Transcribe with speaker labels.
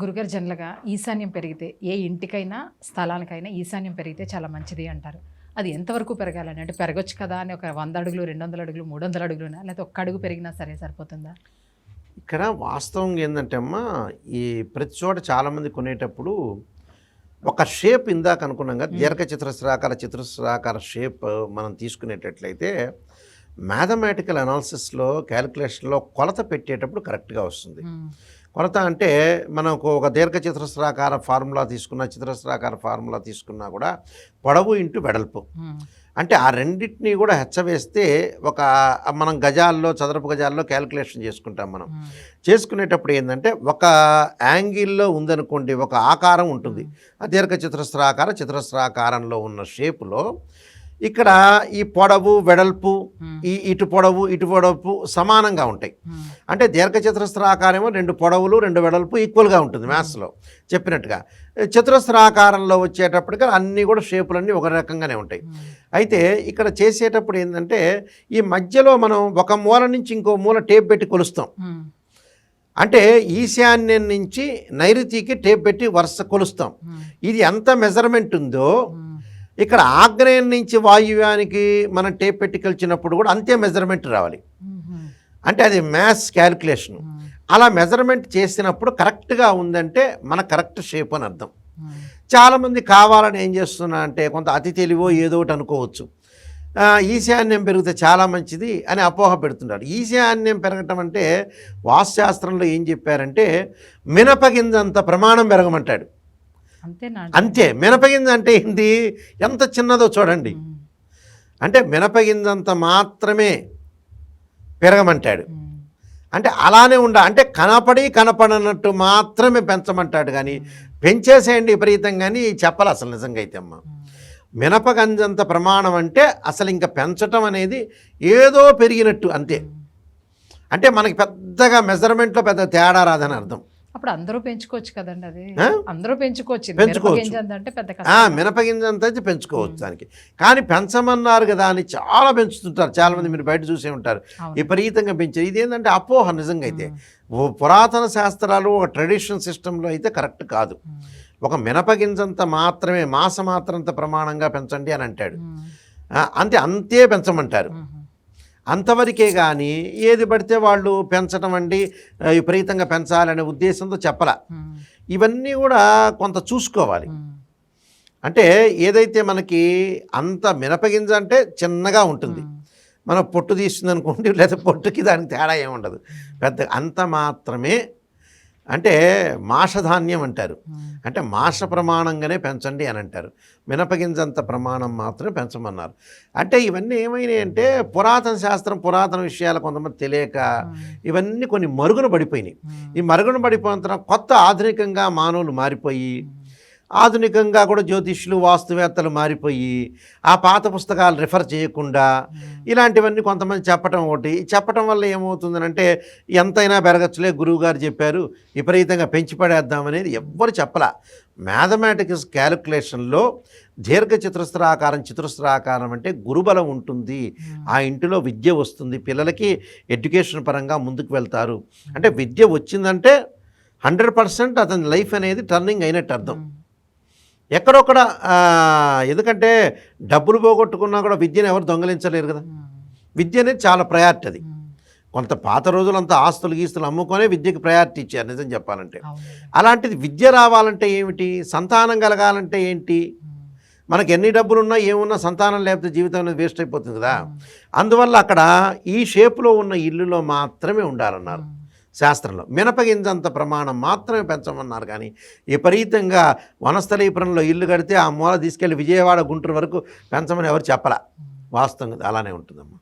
Speaker 1: గురుగారు జనరల్గా ఈశాన్యం పెరిగితే ఏ ఇంటికైనా స్థలానికైనా ఈశాన్యం పెరిగితే చాలా మంచిది అంటారు. అది ఎంతవరకు పెరగాలని? అంటే పెరగొచ్చు కదా అని ఒక వంద అడుగులు రెండు వందల అడుగులు మూడు వందల అడుగులునా? లేకపోతే ఒక్క అడుగు పెరిగినా సరే సరిపోతుందా?
Speaker 2: ఇక్కడ వాస్తవంగా ఏంటంటే అమ్మా ఈ ప్రతి చోట చాలామంది కొనేటప్పుడు ఒక షేప్ ఇందాక అనుకున్నాం కదా దీర్ఘ చతురస్రాకార చతురస్రాకార షేప్ మనం తీసుకునేటట్లయితే మ్యాథమెటికల్ అనాలిసిస్లో క్యాలిక్యులేషన్లో కొలత పెట్టేటప్పుడు కరెక్ట్గా వస్తుంది. కొలత అంటే మనకు ఒక దీర్ఘ చతురస్రాకార ఫార్ములా తీసుకున్నా చతురస్రాకార ఫార్ములా తీసుకున్నా కూడా పొడవు ఇంటూ వెడల్పు. అంటే ఆ రెండింటినీ కూడా హెచ్చవేస్తే ఒక మనం గజాల్లో చదరపు గజాల్లో క్యాలిక్యులేషన్ చేసుకుంటాం మనం. చేసుకునేటప్పుడు ఏంటంటే ఒక యాంగిల్లో ఉందనుకోండి ఒక ఆకారం ఉంటుంది ఆ దీర్ఘ చతురస్రాకార చతురస్రాకారంలో ఉన్న షేపులో ఇక్కడ ఈ పొడవు వెడల్పు. ఈ ఇటు పొడవు ఇటు పొడవు సమానంగా ఉంటాయి. అంటే దీర్ఘ చతురస్రాకారమో రెండు పొడవులు రెండు వెడల్పు ఈక్వల్గా ఉంటుంది మ్యాథ్స్లో చెప్పినట్టుగా చతురస్రాకారంలో వచ్చేటప్పటికి అన్నీ కూడా షేపులన్నీ ఒక రకంగానే ఉంటాయి. అయితే ఇక్కడ చేసేటప్పుడు ఏంటంటే ఈ మధ్యలో మనం ఒక మూల నుంచి ఇంకో మూల టేప్ పెట్టి కొలుస్తాం. అంటే ఈశాన్యం నుంచి నైరుతికి టేప్ పెట్టి వరుస కొలుస్తాం. ఇది ఎంత మెజర్మెంట్ ఉందో. ఇక్కడ ఆగ్నేయం నుంచి వాయువ్యానికి మనం టేప్ పెట్టి కలిచినప్పుడు కూడా అంతే మెజర్మెంట్ రావాలి. అంటే అది మ్యాథ్స్ క్యాలిక్యులేషన్. అలా మెజర్మెంట్ చేసినప్పుడు కరెక్ట్గా ఉందంటే మన కరెక్ట్ షేప్ అని అర్థం. చాలామంది కావాలని ఏం చేస్తున్నా అంటే కొంత అతి తెలివో ఏదో ఒకటి అనుకోవచ్చు ఈశాన్యం పెరిగితే చాలా మంచిది అని అపోహ పెడుతున్నారు ఈశాన్యం పెరగటం అంటే వాస్తుశాస్త్రంలో ఏం చెప్పారంటే మినపగింజంత ప్రమాణం పెరగమంటాడు అంతే మినపగింజ అంటే ఏంటి? ఎంత చిన్నదో చూడండి. అంటే మినపగింజంత మాత్రమే పెరగమంటాడు. అంటే అలానే ఉండ అంటే కనపడి కనపడనట్టు మాత్రమే పెంచమంటాడు కానీ పెంచేసేయండి విపరీతం కానీ చెప్పాలి అసలు నిజంగా అయితే అమ్మ.
Speaker 1: మ్మ్.
Speaker 2: మినపగంజంత ప్రమాణం అంటే అసలు ఇంకా పెంచటం అనేది ఏదో పెరిగినట్టు అంతే. అంటే మనకి పెద్దగా మెజర్మెంట్లో పెద్ద తేడా రాదని అర్థం.
Speaker 1: అప్పుడు అందరూ పెంచుకోవచ్చు కదండి అది? అందరూ పెంచుకోవచ్చు.
Speaker 2: పెంచుకోవచ్చు. మినపగింజంత అయితే పెంచుకోవచ్చు దానికి. కానీ పెంచమన్నారు కదా అని చాలా పెంచుతుంటారు. చాలామంది మీరు బయట చూసే ఉంటారు. విపరీతంగా పెంచారు. ఇదేంటంటే అపోహ నిజంగా అయితే. పురాతన శాస్త్రాలు ఒక ట్రెడిషనల్ సిస్టంలో అయితే కరెక్ట్ కాదు. ఒక మినపగింజంత మాత్రమే మాస మాత్రంత ప్రమాణంగా పెంచండి అని అంటాడు. అంతే అంతే పెంచమంటారు. అంతవరకే కానీ ఏది పడితే వాళ్ళు పెంచడం అండి విపరీతంగా పెంచాలనే ఉద్దేశంతో చెప్పల. ఇవన్నీ కూడా కొంత చూసుకోవాలి. అంటే ఏదైతే మనకి అంత మినపగింజ అంటే చిన్నగా ఉంటుంది. మనం పొట్టు తీస్తుంది అనుకోండి లేదా పొట్టుకి దానికి తేడా ఏముండదు పెద్ద అంత మాత్రమే అంటే మాషధాన్యం అంటారు. అంటే మాస ప్రమాణంగానే పెంచండి అని అంటారు. మినపగింజంత ప్రమాణం మాత్రమే పెంచమన్నారు. అంటే ఇవన్నీ ఏమైనాయి అంటే పురాతన శాస్త్రం పురాతన విషయాలు కొంతమంది తెలియక ఇవన్నీ కొన్ని మరుగున పడిపోయినాయి. ఈ మరుగున పడిపోయిన కొత్త ఆధునికంగా మానవులు మారిపోయి ఆధునికంగా కూడా జ్యోతిష్యులు వాస్తువేత్తలు మారిపోయి ఆ పాత పుస్తకాలు రిఫర్ చేయకుండా ఇలాంటివన్నీ కొంతమంది చెప్పటం ఒకటి. చెప్పటం వల్ల ఏమవుతుందనంటే ఎంతైనా పెరగచ్చులే గురువు గారు చెప్పారు విపరీతంగా పెంచి పడేద్దామనేది ఎవ్వరు చెప్పలా. మ్యాథమెటిక్స్ క్యాలిక్యులేషన్లో దీర్ఘ చతురస్రాకారం చతురస్రాకారం అంటే గురుబలం ఉంటుంది. ఆ ఇంటిలో విద్య వస్తుంది. పిల్లలకి ఎడ్యుకేషన్ పరంగా ముందుకు వెళ్తారు. అంటే విద్య వచ్చిందంటే హండ్రెడ్ పర్సెంట్ అతని లైఫ్ అనేది టర్నింగ్ అయినట్టు అర్థం. ఎక్కడొక్కడ ఎందుకంటే డబ్బులు పోగొట్టుకున్నా కూడా విద్యను ఎవరు దొంగలించలేరు కదా. విద్య అనేది చాలా ప్రయారిటీ అది. కొంత పాత రోజులంతా ఆస్తులు గీస్తులు అమ్ముకొనే విద్యకి ప్రయారిటీ ఇచ్చారు నిజం చెప్పాలంటే. అలాంటిది విద్య రావాలంటే ఏమిటి? సంతానం కలగాలంటే ఏంటి? మనకి ఎన్ని డబ్బులు ఉన్నా ఏమున్నా సంతానం లేకపోతే జీవితం అనేది వేస్ట్ అయిపోతుంది కదా. అందువల్ల అక్కడ ఈ షేపులో ఉన్న ఇల్లులో మాత్రమే ఉండాలన్నారు. శాస్త్రంలో. మినపగింజంత ప్రమాణం మాత్రమే పెంచమన్నారు కానీ విపరీతంగా వనస్థలీపురంలో ఇల్లు కడితే ఆ మూల తీసుకెళ్ళి విజయవాడ గుంటూరు వరకు పెంచమని ఎవరు చెప్పరా వాస్తవంగా అలానే ఉంటుందమ్మా.